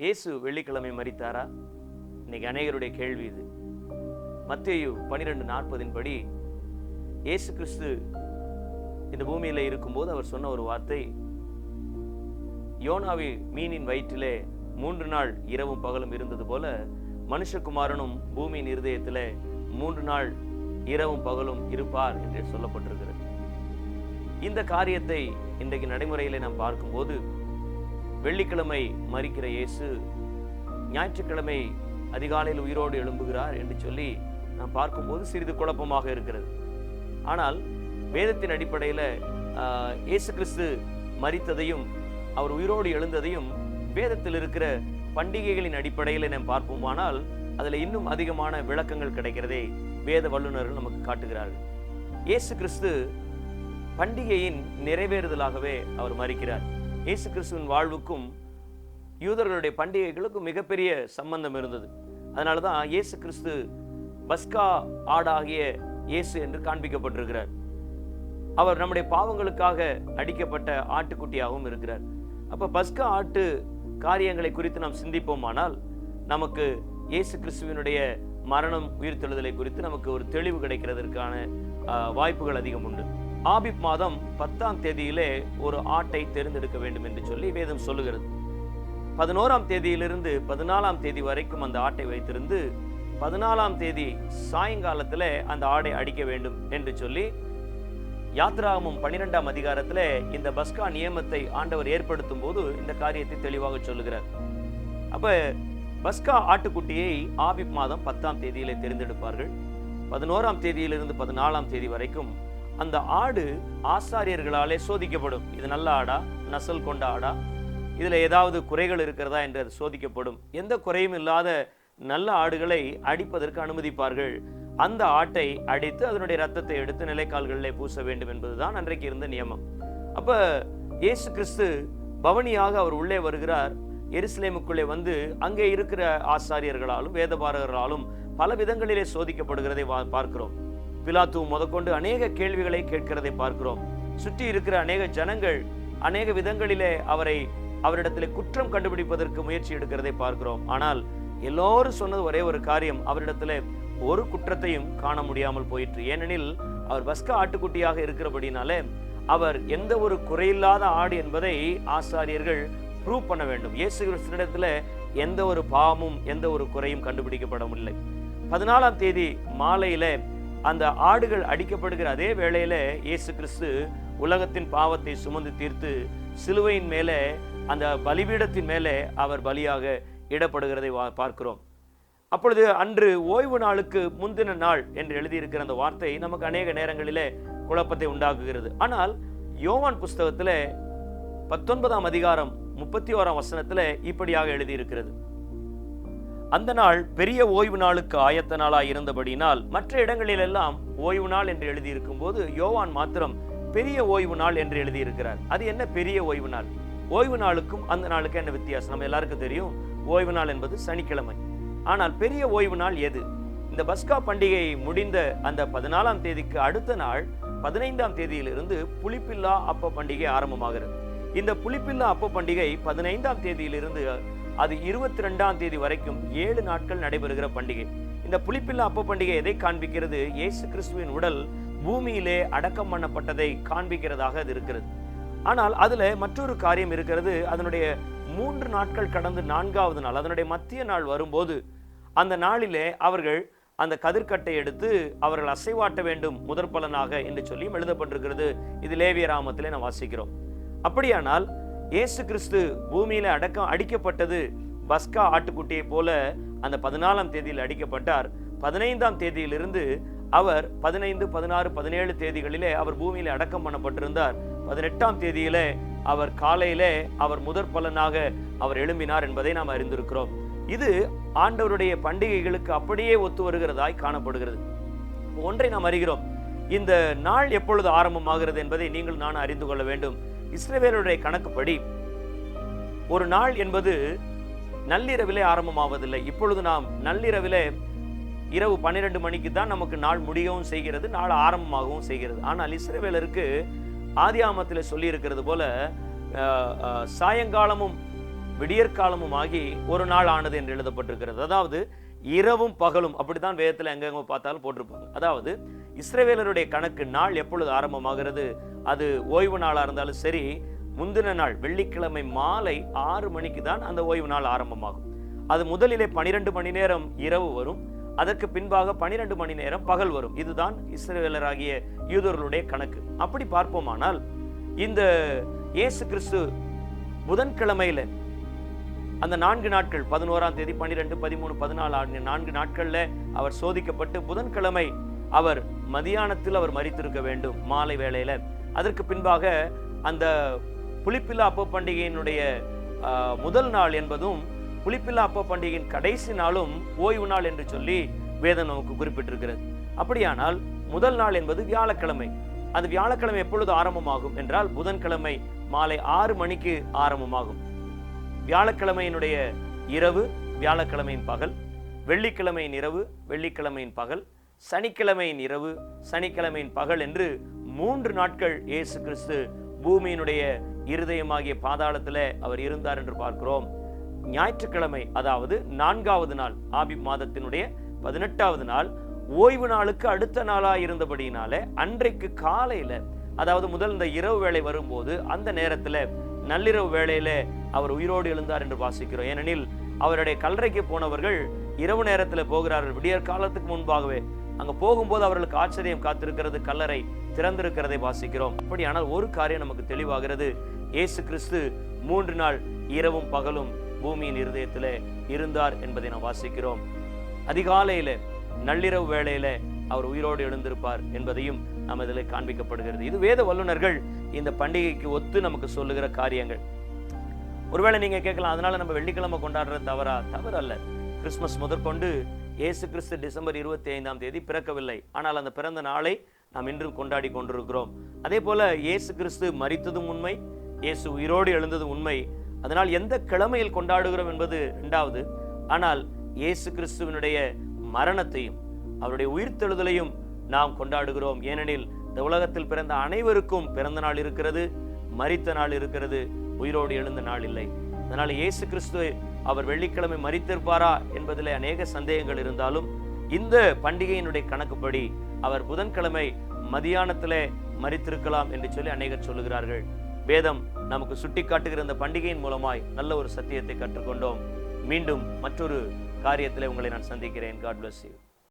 இயேசு வெள்ளிக்கிழமை மறித்தாரா இன்னைக்கு அநேகருடைய கேள்வி இது. மத்தியு பனிரெண்டு நாற்பதின் படி இயேசு கிறிஸ்து இந்த பூமியில இருக்கும்போது அவர் சொன்ன ஒரு வார்த்தை யோனாவி மீனின் வயிற்றிலே மூன்று நாள் இரவும் பகலும் இருந்தது போல மனுஷகுமாரனும் பூமியின் இருதயத்திலே மூன்று நாள் இரவும் பகலும் இருப்பார் என்று சொல்லப்பட்டிருக்கிறது. இந்த காரியத்தை இன்றைக்கு நடைமுறையிலே நாம் பார்க்கும்போது வெள்ளிக்கிழமை மறிக்கிற இயேசு ஞாயிற்றுக்கிழமை அதிகாலையில் உயிரோடு எழும்புகிறார் என்று சொல்லி நாம் பார்க்கும்போது சிறிது குழப்பமாக இருக்கிறது. ஆனால் வேதத்தின் அடிப்படையில் இயேசு கிறிஸ்து மறித்ததையும் அவர் உயிரோடு எழுந்ததையும் வேதத்தில் இருக்கிற பண்டிகைகளின் அடிப்படையில் நாம் பார்ப்போமானால் அதில் இன்னும் அதிகமான விளக்கங்கள் கிடைக்கிறதே வேத வல்லுநர்கள் நமக்கு காட்டுகிறார்கள். இயேசு கிறிஸ்து பண்டிகையின் நிறைவேறுதலாகவே அவர் மறிக்கிறார். இயேசு கிறிஸ்துவின் வாழ்வுக்கும் யூதர்களுடைய பண்டிகைகளுக்கும் மிகப்பெரிய சம்பந்தம் இருந்தது. அதனால தான் இயேசு கிறிஸ்து பஸ்கா ஆடாகிய இயேசு என்று காண்பிக்கப்பட்டிருக்கிறார். அவர் நம்முடைய பாவங்களுக்காக அடிக்கப்பட்ட ஆட்டுக்குட்டியாகவும் இருக்கிறார். அப்போ பஸ்கா ஆட்டு காரியங்களை குறித்து நாம் சிந்திப்போமானால் நமக்கு இயேசு கிறிஸ்துவினுடைய மரணம் உயிர்த்தெழுதலை குறித்து நமக்கு ஒரு தெளிவு கிடைக்கிறதற்கான வாய்ப்புகள் அதிகம் உண்டு. ஆபிப் மாதம் பத்தாம் தேதியிலே ஒரு ஆட்டை தேர்ந்தெடுக்க வேண்டும் என்று சொல்லி வேதம் சொல்லுகிறது. பதினோராம் தேதியிலிருந்து பதினாலாம் தேதி வரைக்கும் அந்த ஆட்டை வைத்திருந்து பதினாலாம் தேதி சாயங்காலத்தில் அந்த ஆடை அடிக்க வேண்டும் என்று சொல்லி யாத்ராகமும் பன்னிரெண்டாம் அதிகாரத்தில் இந்த பஸ்கா நியமத்தை ஆண்டவர் ஏற்படுத்தும் போது இந்த காரியத்தை தெளிவாக சொல்லுகிறார். அப்ப பஸ்கா ஆட்டுக்குட்டியை ஆபிப் மாதம் பத்தாம் தேதியிலே தேர்ந்தெடுப்பார்கள். பதினோராம் தேதியிலிருந்து பதினாலாம் தேதி வரைக்கும் அந்த ஆடு ஆசாரியர்களாலே சோதிக்கப்படும். இது நல்ல ஆடா? நசல் கொண்ட ஆடா? இதில் ஏதாவது குறைகள் இருக்கிறதா என்று அது சோதிக்கப்படும். எந்த குறையும் இல்லாத நல்ல ஆடுகளை அடிப்பதற்கு அனுமதிப்பார்கள். அந்த ஆட்டை அடித்து அதனுடைய ரத்தத்தை எடுத்து நிலைக்கால்களிலே பூச வேண்டும் என்பதுதான் அன்றைக்கு இருந்த நியமம். அப்போ இயேசு கிறிஸ்து பவனியாக அவர் உள்ளே வருகிறார். எருசலேமுக்குள்ளே வந்து அங்கே இருக்கிற ஆசாரியர்களாலும் வேதபாரகர்களாலும் பல விதங்களிலே சோதிக்கப்படுகிறதை பார்க்கிறோம். பிலாத்து முதற்கொண்டு அநேக கேள்விகளை கேட்கிறதை பார்க்கிறோம். சுற்றி இருக்கிற அநேக ஜனங்கள் அநேக விதங்களிலே அவரை அவரிடத்தில் குற்றம் கண்டுபிடிப்பதற்கு முயற்சி எடுக்கிறதை பார்க்கிறோம். ஆனால் எல்லோரும் சொன்னது ஒரே ஒரு காரியம் அவரிடத்தில் ஒரு குற்றத்தையும் காண முடியாமல் போயிற்று. ஏனெனில் அவர் பஸ்கா ஆட்டுக்குட்டியாக இருக்கிறபடினாலே அவர் எந்த ஒரு குறையில்லாத ஆடு என்பதை ஆசாரியர்கள் ப்ரூவ் பண்ண வேண்டும். இயேசு கிறிஸ்தனிடத்தில் எந்த ஒரு பாவமும் எந்த ஒரு குறையும் கண்டுபிடிக்கப்படவில்லை. பதினாலாம் தேதி மாலையில அந்த ஆடுகள் அடிக்கப்படுகிற அதே வேளையில இயேசு கிறிஸ்து உலகத்தின் பாவத்தை சுமந்து தீர்த்து சிலுவையின் மேலே அந்த பலிபீடத்தின் மேலே அவர் பலியாக இடப்படுகிறதை வா- பார்க்கிறோம். அப்பொழுது அன்று ஓய்வு நாளுக்கு முந்தின நாள் என்று எழுதியிருக்கிற அந்த வார்த்தை நமக்கு அநேக நேரங்களிலே குழப்பத்தை உண்டாக்குகிறது. ஆனால் யோவான் புஸ்தகத்தில் பத்தொன்பதாம் அதிகாரம் முப்பத்தி ஓராம் வசனத்தில் இப்படியாக எழுதியிருக்கிறது. அந்த நாள் பெரிய ஓய்வு நாளுக்கு ஆயத்த நாளாய் இருந்தபடினால் மற்ற இடங்களிலெல்லாம் ஓய்வு நாள் என்று எழுதியிருக்கும் போது யோவான் மாத்திரம் பெரிய ஓய்வு நாள் என்று எழுதியிருக்கிறார். அது என்ன பெரிய ஓய்வு நாள்? ஓய்வு நாளுக்கும் அந்த நாளுக்கு என்ன வித்தியாசம்? நம்ம எல்லாருக்கும் தெரியும். ஓய்வு நாள் என்பது சனிக்கிழமை. ஆனால் பெரிய ஓய்வு நாள் எது? இந்த பஸ்கா பண்டிகை முடிந்த அந்த பதினாலாம் தேதிக்கு அடுத்த நாள் பதினைந்தாம் தேதியிலிருந்து புளிப்பில்லா அப்ப பண்டிகை ஆரம்பமாகிறது. இந்த புளிப்பில்லா அப்ப பண்டிகை பதினைந்தாம் தேதியிலிருந்து அது இருபத்தி ரெண்டாம் தேதி வரைக்கும் ஏழு நாட்கள் நடைபெறுகிற பண்டிகை. இந்த புளிப்பில்லா அப்ப பண்டிகை எதை காண்பிக்கிறது? இயேசு கிறிஸ்துவின் உடல் பூமியிலே அடக்கம் பண்ணப்பட்டதை காண்பிக்கிறதாக அது இருக்கிறது. ஆனால் அதுல மற்றொரு காரியம் இருக்கிறது. அதனுடைய மூன்று நாட்கள் கடந்து நான்காவது நாள் அதனுடைய மத்திய நாள் வரும்போது அந்த நாளிலே அவர்கள் அந்த கதிர்கட்டை எடுத்து அவர்கள் அசைவாட்ட வேண்டும் முதற் பலனாக என்று சொல்லியும் எழுதப்பட்டிருக்கிறது. இது லேவிய ராமத்திலே நாம் வாசிக்கிறோம். அப்படியானால் இயேசு கிறிஸ்து பூமியில அடக்கம் அடிக்கப்பட்டது பஸ்கா ஆட்டுக்குட்டியை போல அந்த பதினாலாம் தேதியில் அடிக்கப்பட்டார். பதினைந்தாம் தேதியிலிருந்து அவர் பதினைந்து பதினாறு பதினேழு தேதிகளிலே அவர் பூமியில அடக்கம் பண்ணப்பட்டிருந்தார். பதினெட்டாம் தேதியிலே அவர் காலையிலே அவர் முதற் பலனாக அவர் எழும்பினார் என்பதை நாம் அறிந்திருக்கிறோம். இது ஆண்டவருடைய பண்டிகைகளுக்கு அப்படியே ஒத்து வருகிறதாய் காணப்படுகிறது. ஒன்றை நாம் அறிகிறோம். இந்த நாள் எப்பொழுது ஆரம்பமாகிறது என்பதை நீங்கள் நான் அறிந்து கொள்ள வேண்டும். இஸ்ரவேலுடைய கணக்குப்படி ஒரு நாள் என்பது நள்ளிரவிலே ஆரம்பமாவதில்லை. இப்பொழுது நாம் நள்ளிரவிலே இரவு பன்னிரெண்டு மணிக்கு தான் நமக்கு நாள் முடியவும் செய்கிறது நாள் ஆரம்பமாகவும் செய்கிறது. ஆனால் இஸ்ரவேலருக்கு ஆதியாமத்தில் சொல்லி இருக்கிறது போல சாயங்காலமும் விடியற்காலமும் ஆகி ஒரு நாள் ஆனது என்று எழுதப்பட்டிருக்கிறது. அதாவது இரவும் பகலும் அப்படித்தான் வேதத்தில் எங்கெங்க பார்த்தாலும் போட்டிருப்பாங்க. அதாவது இஸ்ரேவேலருடைய கணக்கு நாள் எப்பொழுது ஆரம்பமாகிறது? அது ஓய்வு நாளாக இருந்தாலும் சரி முந்தின நாள் வெள்ளிக்கிழமை மாலை ஆறு மணிக்கு தான் அந்த ஓய்வு நாள் ஆரம்பமாகும். அது முதலிலே பனிரெண்டு மணி நேரம் இரவு வரும். அதற்கு பின்பாக பனிரெண்டு மணி நேரம் பகல் வரும். இதுதான் இஸ்ரேவேலராகிய யூதர்களுடைய கணக்கு. அப்படி பார்ப்போமானால் இந்த இயேசு கிறிஸ்து புதன்கிழமையில அந்த நான்கு நாட்கள் பதினோராம் தேதி பன்னிரெண்டு பதிமூணு பதினாலு ஆகிய நான்கு நாட்கள்ல அவர் சோதிக்கப்பட்டு புதன்கிழமை அவர் மதியானத்தில் அவர் மறித்திருக்க வேண்டும் மாலை வேளையில. அதற்கு பின்பாக அந்த புளிப்பில்லா அப்ப பண்டிகையினுடைய முதல் நாள் என்பதும் புளிப்பில்லா அப்ப பண்டிகையின் கடைசி நாளும் ஓய்வு நாள் என்று சொல்லி வேதம் நமக்கு குறிப்பிட்டிருக்கிறது. அப்படியானால் முதல் நாள் என்பது வியாழக்கிழமை. அது வியாழக்கிழமை எப்பொழுது ஆரம்பமாகும் என்றால் புதன்கிழமை மாலை ஆறு மணிக்கு ஆரம்பமாகும். வியாழக்கிழமையினுடைய இரவு வியாழக்கிழமையின் பகல் வெள்ளிக்கிழமையின் இரவு வெள்ளிக்கிழமையின் பகல் சனிக்கிழமையின் இரவு சனிக்கிழமையின் பகல் என்று மூன்று நாட்கள் இயேசு கிறிஸ்து பூமியினுடைய இருதயமாகிய பாதாளத்திலே அவர் இருந்தார் என்று பார்க்கிறோம். ஞாயிற்றுக்கிழமை அதாவது நான்காவது நாள் ஆபி மாதத்தினுடைய பதினெட்டாவது நாள் ஓய்வு நாளுக்கு அடுத்த நாளாக இருந்தபடியினால அன்றைக்கு காலையில் அதாவது முதல் இந்த இரவு வேளை வரும்போது அந்த நேரத்தில் நள்ளிரவு வேளையில் அவர் உயிரோடு எழுந்தார் என்று வாசிக்கிறோம். ஏனெனில் அவருடைய கல்லறைக்கு போனவர்கள் இரவு நேரத்தில் போகிறார்கள். விடியற் காலத்துக்கு முன்பாகவே அங்க போகும்போது அவர்களுக்கு ஆச்சரியம் காத்திருக்கிறது கல்லறை திறந்திருக்கிறதை வாசிக்கிறோம். அப்படியானால் ஒரு காரியம் நமக்கு தெளிவாகிறது. இயேசு கிறிஸ்து மூன்று நாள் இரவும் பகலும் பூமியின் இருதயத்தில் இருந்தார் என்பதை நாம் வாசிக்கிறோம். அதிகாலையில நள்ளிரவு வேளையில அவர் உயிரோடு எழுந்திருப்பார் என்பதையும் நாம் இதில் காண்பிக்கப்படுகிறது. இது வேத வல்லுனர்கள் இந்த பண்டிகைக்கு ஒத்து நமக்கு சொல்லுகிற காரியங்கள். ஒருவேளை நீங்க கேட்கலாம் அதனால நம்ம வெள்ளிக்கிழமை கொண்டாடுறது தவறா? தவறு அல்ல கிறிஸ்மஸ் முதற்கொண்டு இயேசு கிறிஸ்து டிசம்பர் இருபத்தி ஐந்தாம் தேதி பிறக்கவில்லை. ஆனால் அந்த பிறந்த நாளை நாம் இன்றும் கொண்டாடி கொண்டிருக்கிறோம். அதே போல இயேசு கிறிஸ்து மரித்ததும் உண்மை இயேசு உயிரோடு எழுந்ததும் உண்மை. அதனால் எந்த கிழமையில் கொண்டாடுகிறோம் என்பது ரெண்டாவது ஆனால் இயேசு கிறிஸ்துவினுடைய மரணத்தையும் அவருடைய உயிர்த்தெழுதலையும் நாம் கொண்டாடுகிறோம். ஏனெனில் இந்த உலகத்தில் பிறந்த அனைவருக்கும் பிறந்த நாள் இருக்கிறது மரித்த நாள் இருக்கிறது உயிரோடு எழுந்த நாள் இல்லை. அதனால் இயேசு கிறிஸ்துவை அவர் வெள்ளிக்கிழமை மறித்திருப்பாரா என்பதில் அநேக சந்தேகங்கள் இருந்தாலும் இந்த பண்டிகையினுடைய கணக்குப்படி அவர் புதன்கிழமை மதியானத்திலே மறித்திருக்கலாம் என்று சொல்லி அநேகர் சொல்லுகிறார்கள். வேதம் நமக்கு சுட்டி காட்டுகிற இந்த பண்டிகையின் மூலமாய் நல்ல ஒரு சத்தியத்தை கற்றுக்கொண்டோம். மீண்டும் மற்றொரு காரியத்திலே உங்களை நான் சந்திக்கிறேன். God bless you